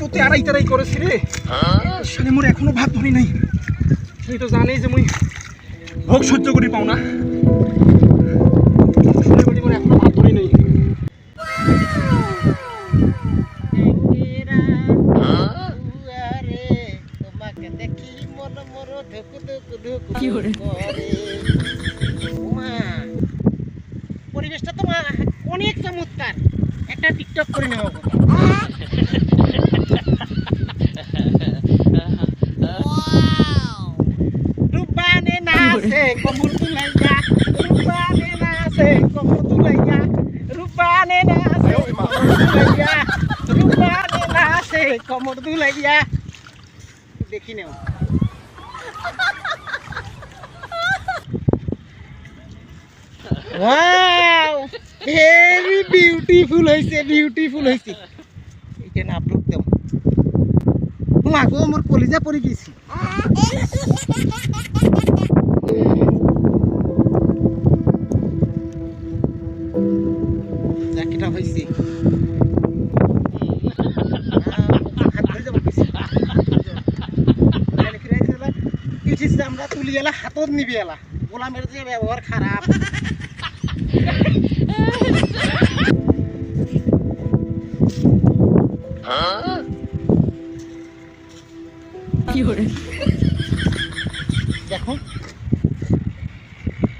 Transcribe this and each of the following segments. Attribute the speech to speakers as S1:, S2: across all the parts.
S1: তোতে আড়াই তারাই করেছি রে। শালি মোর এখনও ভাত ধরি নাই। তুই তো জানেই যে মুই ভোগ সহ্য করি পাও না। শালি বলি মোর এখনও ভাত ধরি নাই।
S2: মন পরিবেশটা তো অনেক চমৎকার। একটা টিকটক করে নেওয়া কমর তুলাইয়া রূপানে নাচে কমর তুলাইয়া রূপানে নাচে কমর তুলাইয়া রূপানে নাচে কমর তুলাইয়া দেখি নেও ওয়াও ভেরি বিউটিফুল হইছে বিউটিফুল হইছে এখানে আপলোড দেব মা গো মোর কলিজা পড়ে গেছি আমরা তুলি এলা হাতত নিবি এলা গোলামের যে ব্যবহার খারাপ। দেখো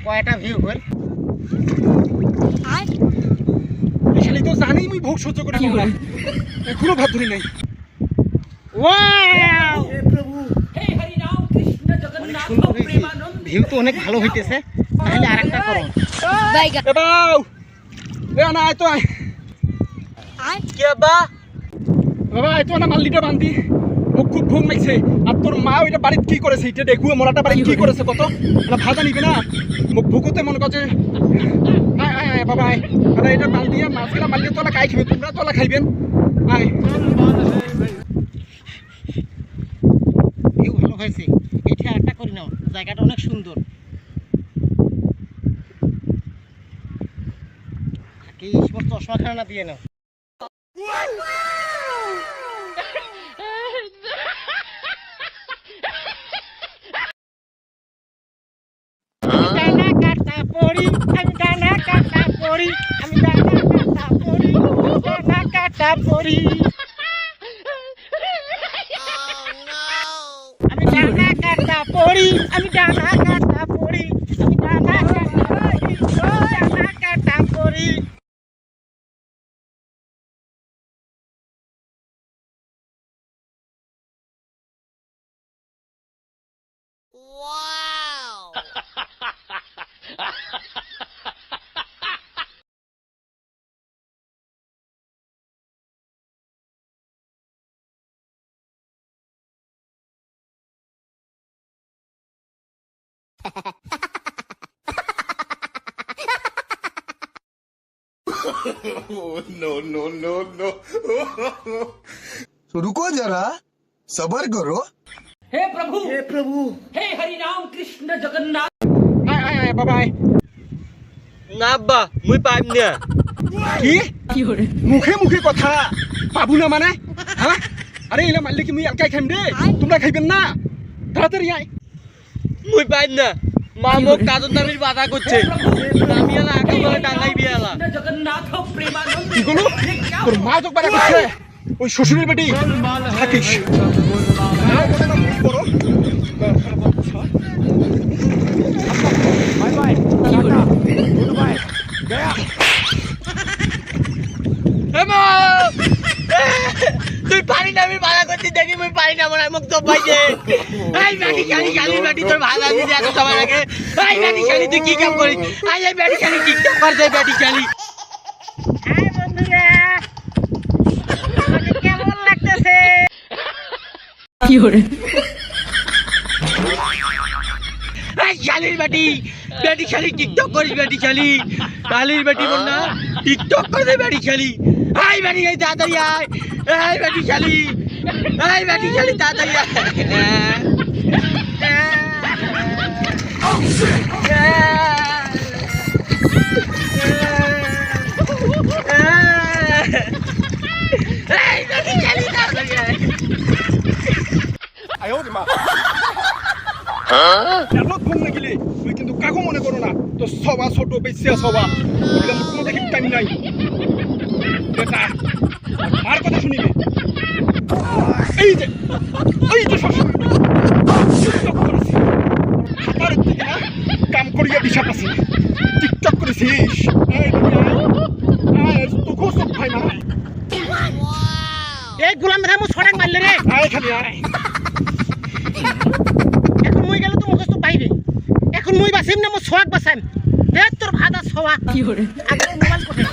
S2: কয়টা ভিউ হল।
S1: তো জানেই মুই ভোগ সহ্য করি? এখনও ভাত ধরি নাই।
S2: ওয়াও! ভিউ তো অনেক ভালো হইতেছে তাহলে আর একটা করো
S1: এ এ না আয় তো আয়।
S2: কে বা?
S1: বাবা আয় তো না মাল্লিটা বান্ধি। মুখ খুব ঘুম লাগছে। আর তোর মা ওইটা বাড়িতে কি করেছে? এটা দেখু মরাটা বাড়ি কি করেছে কত? এটা ভাজা নিবে না? মুখ ভুকুতে মনে করছে আয় আয় আয় বাবা আয়। আরে এটা বান্ধিয়া মাছগুলা মারলে তোলা কাই খাবে। তোমরা তোলা খাইবেন। আয়
S2: ভিউ ভালো হয়েছে এটা একটা করে নাও জায়গাটা অনেক সুন্দর। কি সমস্ত চশমা খানা দিয়ে নাও। আমি ডানা কাটা পড়ি, আমি ডানা কাটা পড়ি ডানা কাটা পড়ি। পড়ি আমি ডানা কাটা পড়ি আমি ডানা কাটা পড়ি ডানা কাটা পড়ি।
S3: no, no, no, no.
S4: तो रुको जरा सबर करो
S5: হে প্রভু হে প্রভু হে হরি রাম কৃষ্ণ জগন্নাথ
S1: আয় আয় আয় বাবা আয়
S2: না আব্বা মুই পাইম না
S1: কি
S5: কি করে
S1: মুখে মুখে কথা পাবু না মানে হ্যাঁ আরে এলা মারলে কি মুই এলকাই খাইম রে তোমরা খাইবেন না তাড়াতাড়ি আয়
S2: মুই পাইম না। মা
S5: কি
S2: মোক দামির বাধা করছে। এলা আগে বলে টাঙ্গাই বিয়ালা
S5: জগন্নাথ প্রেমানন্দ
S1: কি করল? তোর মা তোকে বাধা করছে ওই শ্বশুরের বেটি। থাকিস। হ্যাঁ, না,
S2: তুই পারি না আমি বাধা করছি দেখি মুই পারি না মনে হয় মুখ তো পাইছে এই ব্যাটি খালি খালি ব্যাটি তোর ভালো আছে এত সময় লাগে। এই ব্যাটি খালি তুই কি কাম করিস? এই এই ব্যাটি খালি টিকটক করছে ব্যাটি খালি। হাই বন্ধুরা। কেমন লাগতেছে?
S5: কি করে
S2: শালির বেটি বেটি খালি টিকটক করিস বেটি খালি। শালির বেটি বল না টিকটক করে দে বেটি বেটি এই তাড়াতাড়ি আয়। এই বেটি এই বেটি তাড়াতাড়ি আয়।
S1: তুই কিন্তু কাকো মনে করো না। তো সবা ছোট বেশিয়া সবা। কোনো দেখি টাইম নাই। আর কথা শুনিবে। এই যে এই যে সবসময় না কাম করিয়া দিশা পাচ্ছি। টিকটক করেছিস তোকেও সব ভাই না
S2: এই গোলাম মেধা মোক ছটাক মাৰিলে ৰে।
S1: আয় খালি আয়
S2: এখন মই গেলে তো মুখস্থ পাইবি। এখন মই বাচিম না মই ছোৱাক বাচাম? দে তোৰ ভাত ছৱা কি মোবাইল পঠাই